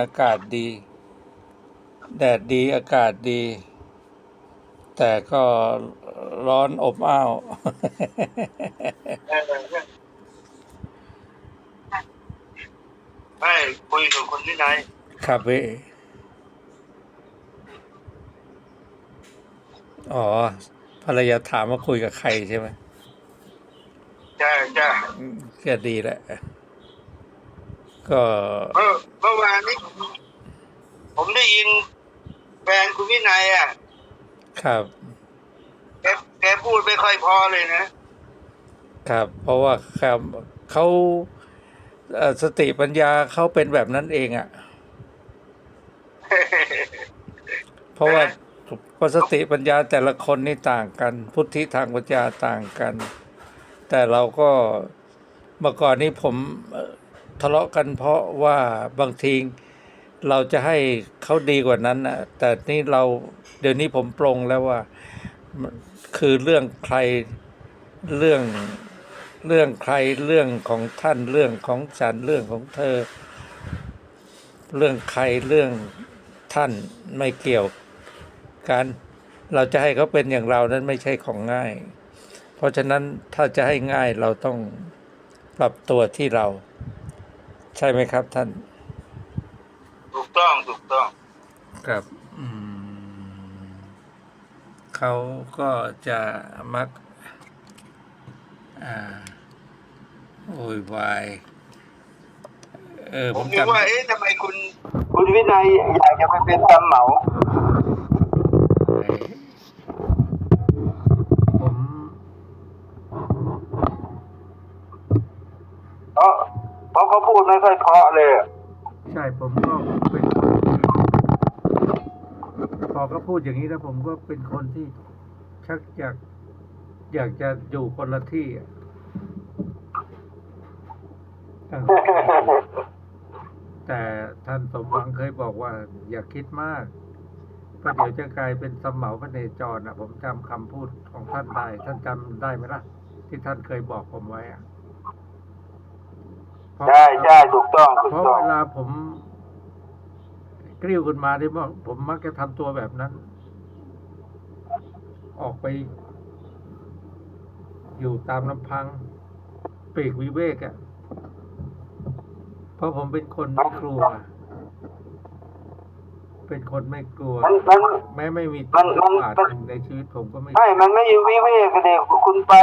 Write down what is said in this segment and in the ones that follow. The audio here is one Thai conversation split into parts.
อากาศดี แดดดีอากาศดี แต่ก็ร้อนอบอ้าว ไม่คุยกับคุณที่ไหนครับพี่อ๋อภรรยาถามว่าคุยกับใครใช่ไหม จ้าจ้า ก็ดีแหละ ก็เมื่อเมื่อวานนี้ผมผมได้ยินแฟนคุณวินัยอะ ครับแกแกพูดไม่ค่อยพอเลยนะ ครับ เพราะว่าครับเขาเอ่อสติปัญญาเขาเป็นแบบนั้นเองอะ่ะ เพราะว่าเพราะสติปัญญาแต่ละคนนี่ต่างกัน พุทธิทางปัญญาต่างกัน แต่เราก็เมื่อก่อนนี้ผมเอ่อ ทะเลาะกันเพราะว่าบางทีเราจะให้เขาดีกว่านั้นนะแต่นี่เราเดี๋ยวนี้ผมปรงแล้วว่าคือเรื่องใครเรื่องเรื่องใครเรื่องของท่านเรื่องของฉันเรื่องของเธอ เรื่องใครเรื่องท่านไม่เกี่ยวกัน เราจะให้เขาเป็นอย่างเรานั้นไม่ใช่ของง่าย เพราะฉะนั้นถ้าจะให้ง่ายเราต้องปรับตัวที่เรา ใช่ไหมครับท่าน ถูกต้องถูกต้อง ครับอืมเขาก็จะมัก อ่าโวยวาย เออผผมมคิดจำว่าเอ๊ะทำไมคุณ คุณวินัยอยากจะไปเป็นตำเหมา ผม เพราะ เพราะเขาพูดไม่ค่อยเพราะเลยอะใช่ผมก็เป็นคนพอเขาพูดอย่างนี้แล้วผมก็เป็นคนที่ชักอยากอยากจะอยู่คนละที่อะตั้งแต่ท่านสมหวังเคยบอกว่า อย่าคิดมากเพราะเดี๋ยวจะกลายเป็นสมเหมาพระเนจรนะผมจำคำพูดของท่านได้ ท่านจำได้ไหมล่ะ ที่ท่านเคยบอกผมไว้อะเพราะ ใช่ใช่ถูกต้องถูกเพราะต้องเวลาผมกริ้วขึ้นมาที่ว่าผมมักจะทำตัวแบบนั้น ออกไป อยู่ตามลำพังปลีกวิเวกอะ่ะ เพราะผมเป็นคนไม่กลัว เป็นคนไม่กลัวมันมันแม้ไม่มีมันมันบาทมันหนึ่งในชีวิตผมก็ไม่ไม่มันไม่อยู่วิเวกกันเด็กคุณไป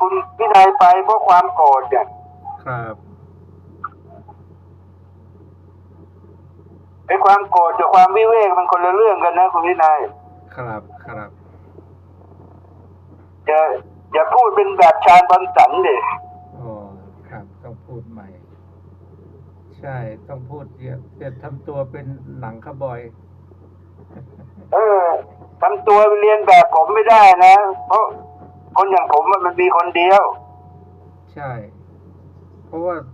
คุณวินัยไปเพราะความโกรธเนี่ยครับ ไอ้ความโกรธกับความวิเวกมันคนละเรื่องกันนะคุณวินัยครับครับอย่าอย่าพูดเป็นแบบชาญบันสันเด็อ๋อครับต้องพูดใหม่ ใช่ต้องพูดอย่าอย่าทำตัวเป็นหนังขบอย เออทำตัวเรียนแบบผมไม่ได้นะ เพราะคนอย่างผมอะมันมีคนเดียว ใช่ เพราะว่าเพ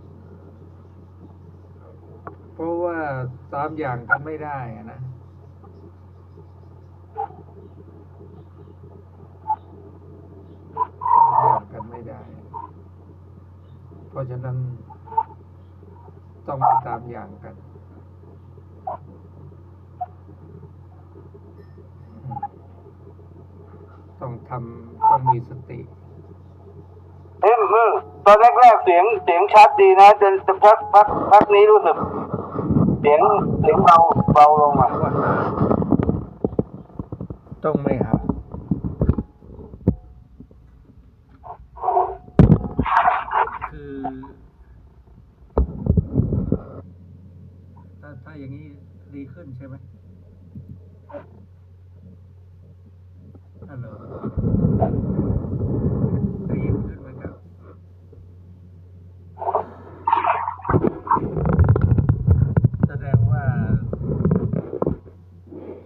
ราะว่าตามอย่างกันไม่ได้นะตามอย่างกันไม่ได้ เพราะฉะนั้น ต้องมาตามอย่างกันต้องทำต้องมีสติ เอ้ยเมื่อตอนแรกๆเสียงเสียงชัดดีนะจนจะพักพักพักนี้รู้สึก เสียงเสียงเบาเบาลงอะว่าต้องไม่หักคือ ถ้าถ้าอย่างนี้ดีขึ้นใช่ไหมฮัลโหลได้ยินขึ้นไหมครับ แสดงว่า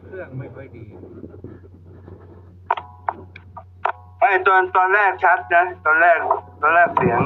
เครื่องไม่ค่อยดี ไอ้ตอนตอนแรกชัดนะ ตอนแรกตอนแรกเสียง